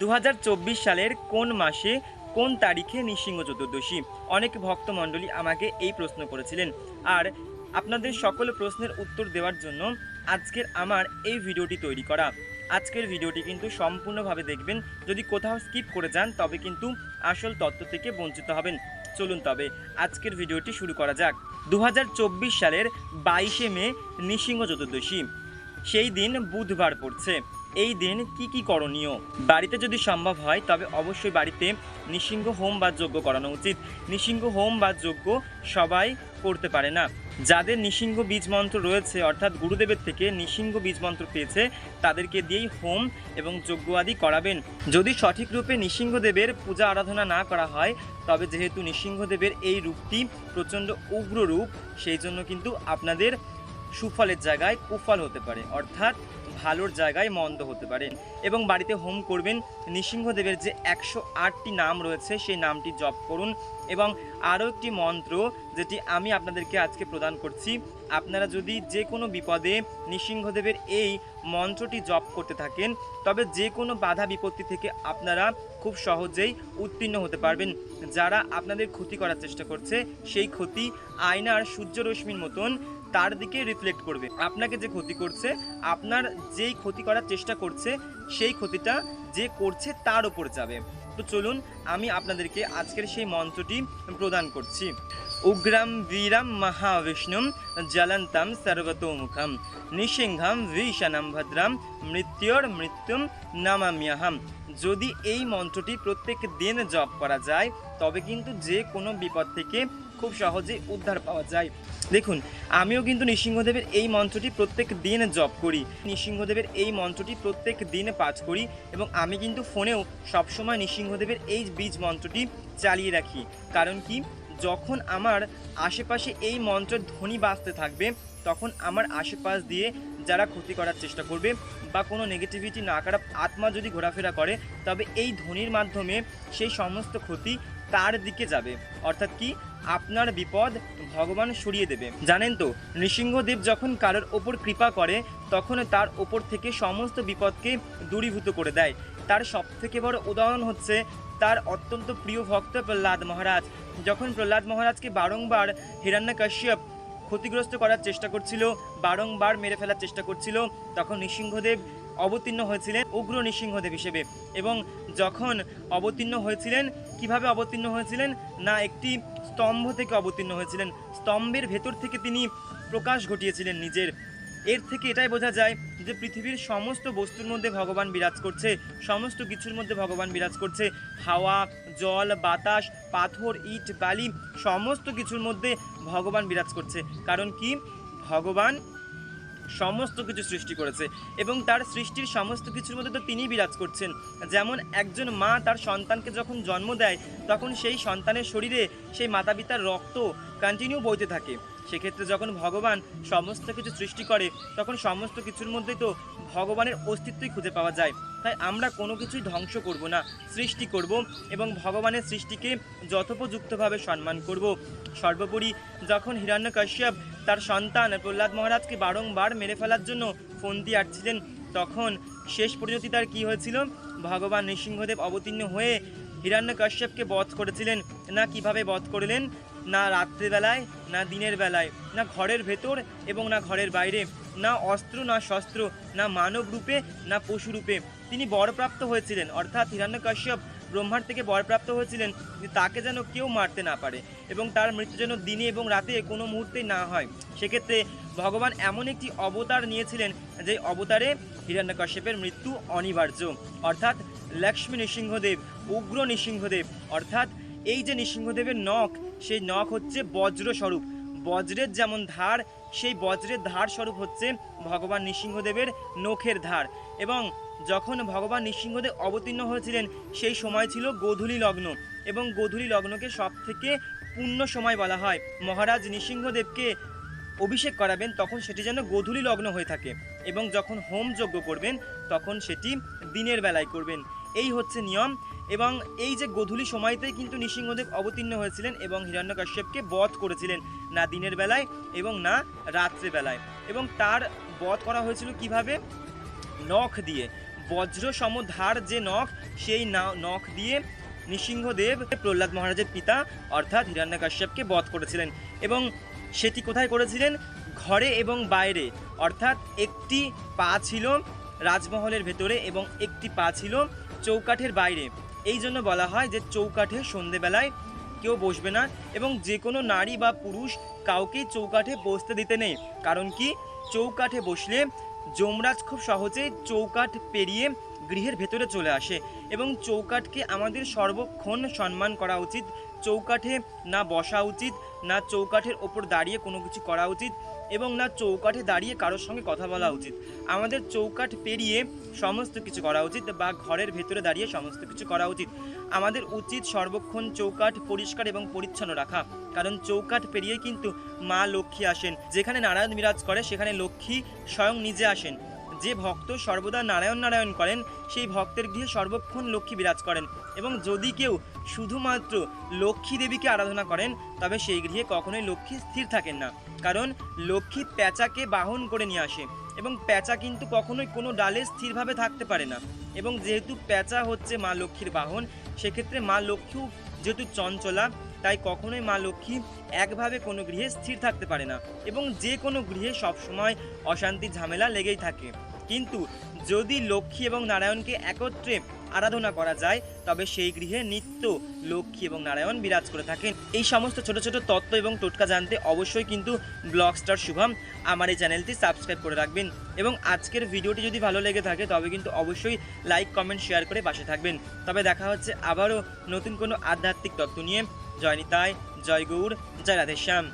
দু হাজার চব্বিশ সালের কোন মাসে কোন তারিখে নৃসিংহ চতুর্দশী? অনেক ভক্তমণ্ডলী আমাকে এই প্রশ্ন করেছিলেন। আর আপনাদের সকল প্রশ্নের উত্তর দেওয়ার জন্য আজকের আমার এই ভিডিওটি তৈরি করা। আজকের ভিডিওটি কিন্তু সম্পূর্ণভাবে দেখবেন। যদি কোথাও স্কিপ করে যান, তবে কিন্তু আসল তত্ত্ব থেকে বঞ্চিত হবেন। চলুন তবে আজকের ভিডিওটি শুরু করা যাক। দু হাজার চব্বিশ সালের বাইশে মে নৃসিংহ চতুর্দশী। সেই দিন বুধবার পড়ছে। এই দিন কি কি করণীয়? বাড়িতে যদি সম্ভব হয়, তবে অবশ্যই বাড়িতে নিসিংহ হোম বা যজ্ঞ করানো উচিত। নিসিংহ হোম বা যজ্ঞ সবাই করতে পারে না। যাদের নিসিংহ বীজ মন্ত্র রয়েছে, অর্থাৎ গুরুদেবের থেকে নিসিংহ বীজ মন্ত্র পেয়েছে, তাদেরকে দিয়েই হোম এবং যজ্ঞ আদি করাবেন। যদি সঠিক রূপে নৃসিংহদেবের পূজা আরাধনা না করা হয়, তবে যেহেতু নৃসিংহদেবের এই রূপটি প্রচণ্ড উগ্র রূপ, সেই জন্য কিন্তু আপনাদের সুফলের জায়গায় কুফল হতে পারে, অর্থাৎ ভালোর জায়গায় মন্দ হতে পারে। এবং বাড়িতে হোম করবেন নৃসিংহদেবের যে একশো আটটি নাম রয়েছে, সেই নামটি জপ করুন। এবং আরও একটি মন্ত্র যেটি আমি আপনাদেরকে আজকে প্রদান করছি, আপনারা যদি যে কোনো বিপদে নৃসিংহদেবের এই মন্ত্রটি জপ করতে থাকেন, তবে যে কোনো বাধা বিপত্তি থেকে আপনারা খুব সহজেই উত্তীর্ণ হতে পারবেন। যারা আপনাদের ক্ষতি করার চেষ্টা করছে, সেই ক্ষতি আয়নার সূর্যরশ্মির মতন তার দিকে রিফ্লেক্ট করবে। আপনাকে যে ক্ষতি করছে, আপনার যেই ক্ষতি করার চেষ্টা করছে, সেই ক্ষতিটা যে করছে তার ওপর যাবে। তো চলুন, আমি আপনাদেরকে আজকের সেই মন্ত্রটি প্রদান করছি। উগ্রাম বীরাম মহাবিষ্ণুম জ্বলন্তম সর্বতোমুখম নিসিংহম ভীষণম ভদ্রাম মৃত্যুর মৃত্যুম নামাম্যহম। যদি এই মন্ত্রটি প্রত্যেক দিন জপ করা যায়, তবে কিন্তু যে কোনো বিপদ থেকে খুব সহজেই উদ্ধার পাওয়া যায়। দেখুন, আমিও কিন্তু নৃসিংহদেবের এই মন্ত্রটি প্রত্যেক দিন জপ করি। নৃসিংহদেবের এই মন্ত্রটি প্রত্যেক দিন পাঠ করি এবং আমি কিন্তু ফোনেও সবসময় নৃসিংহদেবের এই বীজ মন্ত্রটি চালিয়ে রাখি। কারণ কি? যখন আমার আশেপাশে এই মন্ত্রের ধ্বনি বাঁচতে থাকবে, তখন আমার আশেপাশ দিয়ে যারা ক্ষতি করার চেষ্টা করবে বা কোনো নেগেটিভিটি না খারাপ আত্মা যদি ঘোরাফেরা করে, তবে এই ধ্বনির মাধ্যমে সেই সমস্ত ক্ষতি তার দিকে যাবে। অর্থাৎ কি? আপনার বিপদ ভগবান সরিয়ে দেবে। জানেন তো, নৃসিংহদেব যখন কারোর ওপর কৃপা করে তখন তার ওপর থেকে সমস্ত বিপদকে দূরীভূত করে দেয়। তার সবথেকে বড় উদাহরণ হচ্ছে তার অত্যন্ত প্রিয় ভক্ত প্রহ্লাদ মহারাজ। যখন প্রহ্লাদ মহারাজকে বারংবার হিরণ্যকশ্যপ ক্ষতিগ্রস্ত করার চেষ্টা করছিল, বারংবার মেরে ফেলার চেষ্টা করছিল, তখন নৃসিংহদেব অবতীর্ণ হয়েছিলেন উগ্র নৃসিংহদেব হিসেবে। এবং যখন অবতীর্ণ হয়েছিলেন, কীভাবে অবতীর্ণ হয়েছিলেন? না, একটি স্তম্ভ থেকে অবতীর্ণ হয়েছিলেন। স্তম্ভের ভেতর থেকে তিনি প্রকাশ ঘটিয়েছিলেন নিজের। এর থেকে এটাই বোঝা যায় যে পৃথিবীর সমস্ত বস্তুর মধ্যে ভগবান বিরাজ করছে, সমস্ত কিছুর মধ্যে ভগবান বিরাজ করছে। হাওয়া, জল, বাতাস, পাথর, ইট, বালি, সমস্ত কিছুর মধ্যে ভগবান বিরাজ করছে। কারণ কি? ভগবান সমস্ত কিছু সৃষ্টি করেছে এবং তার সৃষ্টির সমস্ত কিছুর মধ্যে তো তিনি বিরাজ করছেন। যেমন একজন মা তার সন্তানকে যখন জন্ম দেয়, তখন সেই সন্তানের শরীরে সেই মাতা পিতার রক্ত কন্টিনিউ বইতে থাকে। সেক্ষেত্রে যখন ভগবান সমস্ত কিছু সৃষ্টি করে, তখন সমস্ত কিছুর মধ্যেই তো ভগবানের অস্তিত্বই খুঁজে পাওয়া যায়। তাই আমরা কোনো কিছুই ধ্বংস করব না, সৃষ্টি করব এবং ভগবানের সৃষ্টিকে যথোপযুক্তভাবে সম্মান করব। সর্বোপরি যখন হিরণ্যকশ্যপ তার সন্তান প্রহ্লাদ মহারাজকে বারংবার মেরে ফেলার জন্য ফন্দি আটছিলেন। তখন শেষ পরিণতি তার কী হয়েছিল? ভগবান নৃসিংহদেব অবতীর্ণ হয়ে হিরণ্যকশ্যপকে বধ করেছিলেন। না কীভাবে বধ করলেন? না রাত্রেবেলায়, না দিনের বেলায়, না ঘরের ভেতর এবং না ঘরের বাইরে, না অস্ত্র, না শস্ত্র, না মানব রূপে না পশু রূপে তিনি বরপ্রাপ্ত হয়েছিলেন। অর্থাৎ হিরণ্যকশ্যপ ব্রহ্মার থেকে বরপ্রাপ্ত হয়েছিলেন যে তাকে যেন কেউ মারতে না পারে এবং তার মৃত্যু যেন দিনে এবং রাতে কোনো মুহূর্তেই না হয়। সেক্ষেত্রে ভগবান এমন একটি অবতার নিয়েছিলেন যে অবতারে হিরণ্যকশ্যপের মৃত্যু অনিবার্য। অর্থাৎ লক্ষ্মী নৃসিংহদেব, উগ্র নৃসিংহদেব, অর্থাৎ এই যে নৃসিংহদেবের নখ, সেই নখ হচ্ছে বজ্রস্বরূপ। বজ্রের যেমন ধার, সেই বজ্রের ধার স্বরূপ হচ্ছে ভগবান নৃসিংহদেবের নখের ধার। এবং যখন ভগবান নৃসিংহদেব অবতীর্ণ হয়েছিলেন, সেই সময় ছিল গোধূলি লগ্ন এবং গোধূলি লগ্নকে সব থেকে পূর্ণ সময় বলা হয়। মহারাজ নৃসিংহদেবকে অভিষেক করাবেন, তখন সেটি যেন গোধূলি লগ্ন হয়ে থাকে এবং যখন হোম যজ্ঞ করবেন, তখন সেটি দিনের বেলায় করবেন। এই হচ্ছে নিয়ম এবং এই যে গোধূলি সময়তেই কিন্তু নৃসিংহদেব অবতীর্ণ হয়েছিলেন এবং হিরণ্যকশ্যপকে বধ করেছিলেন, না দিনের বেলায় এবং না রাত্রেবেলায় এবং তার বধ করা হয়েছিল কীভাবে? নখ দিয়ে। বজ্র সমধার যে নখ, সেই নখ দিয়ে নৃসিংহদেব প্রহ্লাদ মহারাজের পিতা, অর্থাৎ হিরণ্যকাশ্যপকে বধ করেছিলেন। এবং সেটি কোথায় করেছিলেন? ঘরে এবং বাইরে। অর্থাৎ একটি পা ছিল রাজমহলের ভেতরে এবং একটি পা ছিল চৌকাঠের বাইরে। এই জন্য বলা হয় যে চৌকাঠে সন্ধেবেলায় কেউ বসবে না এবং যে কোনো নারী বা পুরুষ কাউকেই চৌকাঠে বসতে দিতে নেই। কারণ কি? চৌকাঠে বসলে যমরাজ খুব সহজেই চৌকাট পেরিয়ে গৃহের ভেতরে চলে আসে এবং চৌকাটকে আমাদের সর্বক্ষণ সম্মান করা উচিত চৌকাঠে না বসা উচিত, না চৌকাঠের ওপর দাঁড়িয়ে কোনো কিছু করা উচিত এবং না চৌকাঠে দাঁড়িয়ে কারোর সঙ্গে কথা বলা উচিত। আমাদের চৌকাঠ পেরিয়ে সমস্ত কিছু করা উচিত বা ঘরের ভেতরে দাঁড়িয়ে সমস্ত কিছু করা উচিত। আমাদের উচিত সর্বক্ষণ চৌকাঠ পরিষ্কার এবং পরিচ্ছন্ন রাখা। কারণ চৌকাঠ পেরিয়ে কিন্তু মা লক্ষ্মী আসেন। যেখানে নারায়ণ বিরাজ করে, সেখানে লক্ষ্মী স্বয়ং নিজে আসেন। যে ভক্ত সর্বদা নারায়ণ নারায়ণ করেন, সেই ভক্তের গৃহে সর্বক্ষণ লক্ষ্মী বিরাজ করেন। এবং যদি কেউ শুধুমাত্র লক্ষ্মী দেবীকে আরাধনা করেন, তবে সেই গৃহে কখনোই লক্ষ্মী স্থির থাকেন না। কারণ লক্ষ্মী প্যাঁচাকে বাহন করে নিয়ে আসে এবং প্যাঁচা কিন্তু কখনোই কোনো ডালে স্থিরভাবে থাকতে পারে না। এবং যেহেতু প্যাঁচা হচ্ছে মা লক্ষ্মীর বাহন, সেক্ষেত্রে মা লক্ষ্মীও যেহেতু চঞ্চলা, তাই কখনোই মা লক্ষ্মী একভাবে কোনো গৃহে স্থির থাকতে পারে না। এবং যে কোনো গৃহে সবসময় অশান্তি ঝামেলা লেগেই থাকে। কিন্তু যদি লক্ষ্মী এবং নারায়ণকে একত্রে আরাধনা করা যায়, তবে সেই গৃহে নিত্য লক্ষ্মী এবং নারায়ণ বিরাজ করে থাকেন। এই সমস্ত ছোট ছোট তত্ত্ব এবং টোটকা জানতে অবশ্যই কিন্তু ব্লগ স্টার শুভম আমার এই চ্যানেলটি সাবস্ক্রাইব করে রাখবেন এবং আজকের ভিডিওটি যদি ভালো লেগে থাকে, তবে কিন্তু অবশ্যই লাইক, কমেন্ট, শেয়ার করে পাশে থাকবেন। তবে দেখা হচ্ছে আবারও নতুন কোনো আধ্যাত্মিক তত্ত্ব নিয়ে। জয় নিতাই, জয় গৌর জয় রাধেশ্যাম।